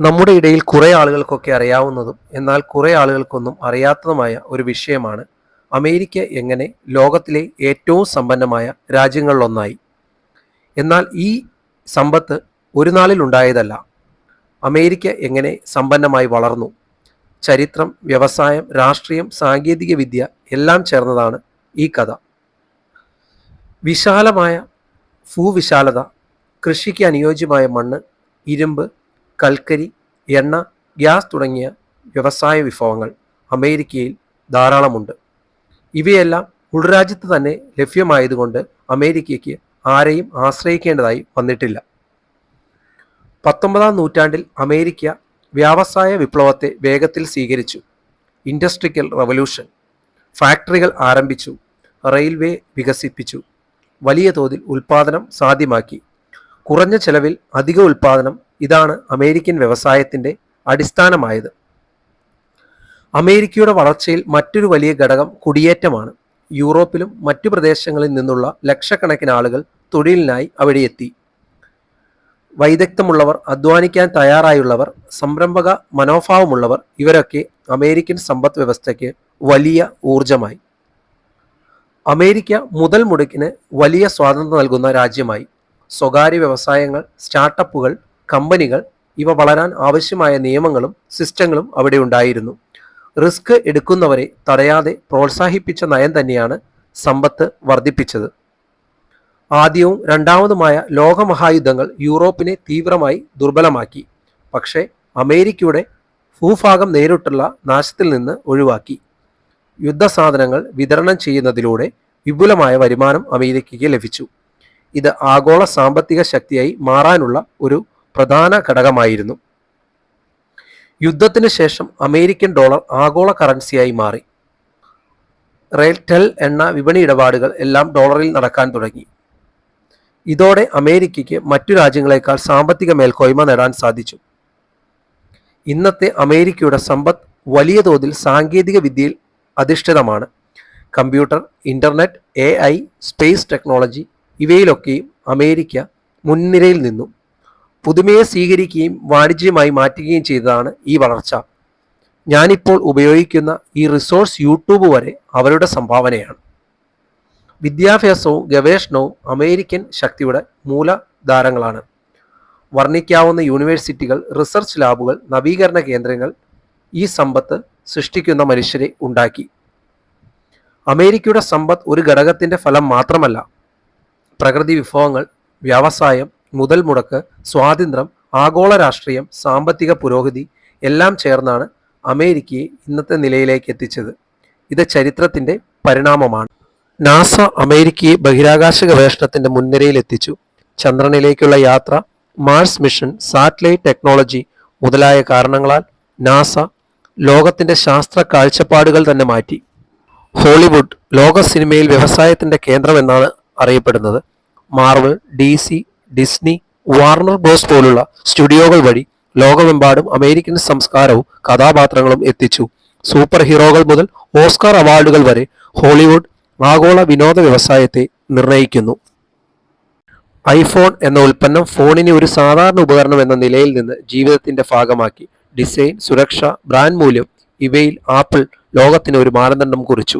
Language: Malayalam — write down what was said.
നമ്മുടെ ഇടയിൽ കുറേ ആളുകൾക്കൊക്കെ അറിയാവുന്നതും എന്നാൽ കുറേ ആളുകൾക്കൊന്നും അറിയാത്തതുമായ ഒരു വിഷയമാണ് അമേരിക്ക എങ്ങനെ ലോകത്തിലെ ഏറ്റവും സമ്പന്നമായ രാജ്യങ്ങളിലൊന്നായി. എന്നാൽ ഈ സമ്പത്ത് ഒരു നാളിൽ ഉണ്ടായതല്ല. അമേരിക്ക എങ്ങനെ സമ്പന്നമായി വളർന്നു. ചരിത്രം വ്യവസായം രാഷ്ട്രീയം സാങ്കേതിക വിദ്യ എല്ലാം ചേർന്നതാണ് ഈ കഥ. വിശാലമായ ഭൂവിശാലത കൃഷിക്ക് അനുയോജ്യമായ മണ്ണ് ഇരുമ്പ് കൽക്കരി എണ്ണ ഗ്യാസ് തുടങ്ങിയ വ്യവസായ വിഭവങ്ങൾ അമേരിക്കയിൽ ധാരാളമുണ്ട്. ഇവയെല്ലാം ഉൾരാജ്യത്ത് തന്നെ ലഭ്യമായതുകൊണ്ട് അമേരിക്കയ്ക്ക് ആരെയും ആശ്രയിക്കേണ്ടതായി വന്നിട്ടില്ല. പത്തൊമ്പതാം നൂറ്റാണ്ടിൽ അമേരിക്ക വ്യാവസായ വിപ്ലവത്തെ വേഗത്തിൽ സ്വീകരിച്ചു. ഇൻഡസ്ട്രിക്കൽ റവല്യൂഷൻ ഫാക്ടറികൾ ആരംഭിച്ചു റെയിൽവേ വികസിപ്പിച്ചു വലിയ തോതിൽ ഉൽപാദനം സാധ്യമാക്കി. കുറഞ്ഞ ചെലവിൽ അധിക ഉൽപാദനം ഇതാണ് അമേരിക്കൻ വ്യവസായത്തിന്റെ അടിസ്ഥാനമായത്. അമേരിക്കയുടെ വളർച്ചയിൽ മറ്റൊരു വലിയ ഘടകം കുടിയേറ്റമാണ്. യൂറോപ്പിലും മറ്റു പ്രദേശങ്ങളിൽ നിന്നുള്ള ലക്ഷക്കണക്കിന് ആളുകൾ തൊഴിലിനായി അവിടെ എത്തി വൈദഗ്ധ്യമുള്ളവർ അധ്വാനിക്കാൻ തയ്യാറായുള്ളവർ സംരംഭക മനോഭാവമുള്ളവർ ഇവരൊക്കെ അമേരിക്കൻ സമ്പദ് വ്യവസ്ഥയ്ക്ക് വലിയ ഊർജമായി അമേരിക്ക മുതൽ മുടക്കിന് വലിയ സ്വാതന്ത്ര്യം നൽകുന്ന രാജ്യമായി. സ്വകാര്യ വ്യവസായങ്ങൾ സ്റ്റാർട്ടപ്പുകൾ കമ്പനികൾ ഇവ വളരാൻ ആവശ്യമായ നിയമങ്ങളും സിസ്റ്റങ്ങളും അവിടെ ഉണ്ടായിരുന്നു. റിസ്ക് എടുക്കുന്നവരെ തടയാതെ പ്രോത്സാഹിപ്പിച്ച നയം തന്നെയാണ് സമ്പത്ത് വർദ്ധിപ്പിച്ചത്. ആദ്യവും രണ്ടാമതുമായ ലോകമഹായുദ്ധങ്ങൾ യൂറോപ്പിനെ തീവ്രമായി ദുർബലമാക്കി. പക്ഷേ അമേരിക്കയുടെ ഭൂഭാഗം നേരിട്ടുള്ള നാശത്തിൽ നിന്ന് ഒഴിവാക്കി. യുദ്ധസാധനങ്ങൾ വിതരണം ചെയ്യുന്നതിലൂടെ വിപുലമായ വരുമാനം അമേരിക്കയ്ക്ക് ലഭിച്ചു. ഇത് ആഗോള സാമ്പത്തിക ശക്തിയായി മാറാനുള്ള ഒരു പ്രധാന ഘടകമായിരുന്നു. യുദ്ധത്തിന് ശേഷം അമേരിക്കൻ ഡോളർ ആഗോള കറൻസിയായി മാറി. റെയിൽടെൽ എണ്ണ വിപണി ഇടപാടുകൾ എല്ലാം ഡോളറിൽ നടക്കാൻ തുടങ്ങി. ഇതോടെ അമേരിക്കയ്ക്ക് മറ്റു രാജ്യങ്ങളെക്കാൾ സാമ്പത്തിക മേൽക്കോയ്മ നേടാൻ സാധിച്ചു. ഇന്നത്തെ അമേരിക്കയുടെ സമ്പത്ത് വലിയ തോതിൽ സാങ്കേതിക വിദ്യയിൽ അധിഷ്ഠിതമാണ്. Computer internet A I space technology ഇവയിലൊക്കെയും America മുൻനിരയിൽ നിന്നു. പുതുമയെ സ്വീകരിക്കുകയും വാണിജ്യമായി മാറ്റുകയും ചെയ്തതാണ് ഈ വളർച്ച. ഞാനിപ്പോൾ ഉപയോഗിക്കുന്ന ഈ റിസോഴ്സ് യൂട്യൂബ് വരെ അവരുടെ സംഭാവനയാണ്. വിദ്യാഭ്യാസവും ഗവേഷണവും അമേരിക്കൻ ശക്തിയുടെ മൂലധാരങ്ങളാണ്. വർണിക്കാവുന്ന യൂണിവേഴ്സിറ്റികൾ റിസർച്ച് ലാബുകൾ നവീകരണ കേന്ദ്രങ്ങൾ ഈ സമ്പത്ത് സൃഷ്ടിക്കുന്ന മനുഷ്യരെ ഉണ്ടാക്കി. അമേരിക്കയുടെ സമ്പത്ത് ഒരു ഘടകത്തിന്റെ ഫലം മാത്രമല്ല. പ്രകൃതി വിഭവങ്ങൾ വ്യവസായം മുതൽ മുടക്ക് സ്വാതന്ത്ര്യം ആഗോള രാഷ്ട്രീയം സാമ്പത്തിക പുരോഗതി എല്ലാം ചേർന്നാണ് അമേരിക്കയെ ഇന്നത്തെ നിലയിലേക്ക് എത്തിച്ചത്. ഇത് ചരിത്രത്തിന്റെ പരിണാമമാണ്. നാസ അമേരിക്കയെ ബഹിരാകാശ ഗവേഷണത്തിന്റെ മുൻനിരയിൽ എത്തിച്ചു. ചന്ദ്രനിലേക്കുള്ള യാത്ര മാർസ് മിഷൻ സാറ്റലൈറ്റ് ടെക്നോളജി മുതലായ കാരണങ്ങളാൽ നാസ ലോകത്തിന്റെ ശാസ്ത്ര കാഴ്ചപ്പാടുകൾ തന്നെ മാറ്റി. ഹോളിവുഡ് ലോക സിനിമയിൽ വ്യവസായത്തിന്റെ കേന്ദ്രം എന്നാണ് അറിയപ്പെടുന്നത്. Marvel D C Disney Warner Bros പോലുള്ള സ്റ്റുഡിയോകൾ വഴി ലോകമെമ്പാടും അമേരിക്കൻ സംസ്കാരവും കഥാപാത്രങ്ങളും എത്തിച്ചു. സൂപ്പർ ഹീറോകൾ മുതൽ ഓസ്കാർ അവാർഡുകൾ വരെ ഹോളിവുഡ് ആഗോള വിനോദ വ്യവസായത്തെ നിർണയിക്കുന്നു. ഐഫോൺ എന്ന ഉൽപ്പന്നം ഫോണിനെ ഒരു സാധാരണ ഉപകരണം എന്ന നിലയിൽ നിന്ന് ജീവിതത്തിന്റെ ഭാഗമാക്കി. ഡിസൈൻ സുരക്ഷ ബ്രാൻഡ് മൂല്യം ഇവയിൽ ആപ്പിൾ ലോകത്തിന് ഒരു മാനദണ്ഡം കുറിച്ചു.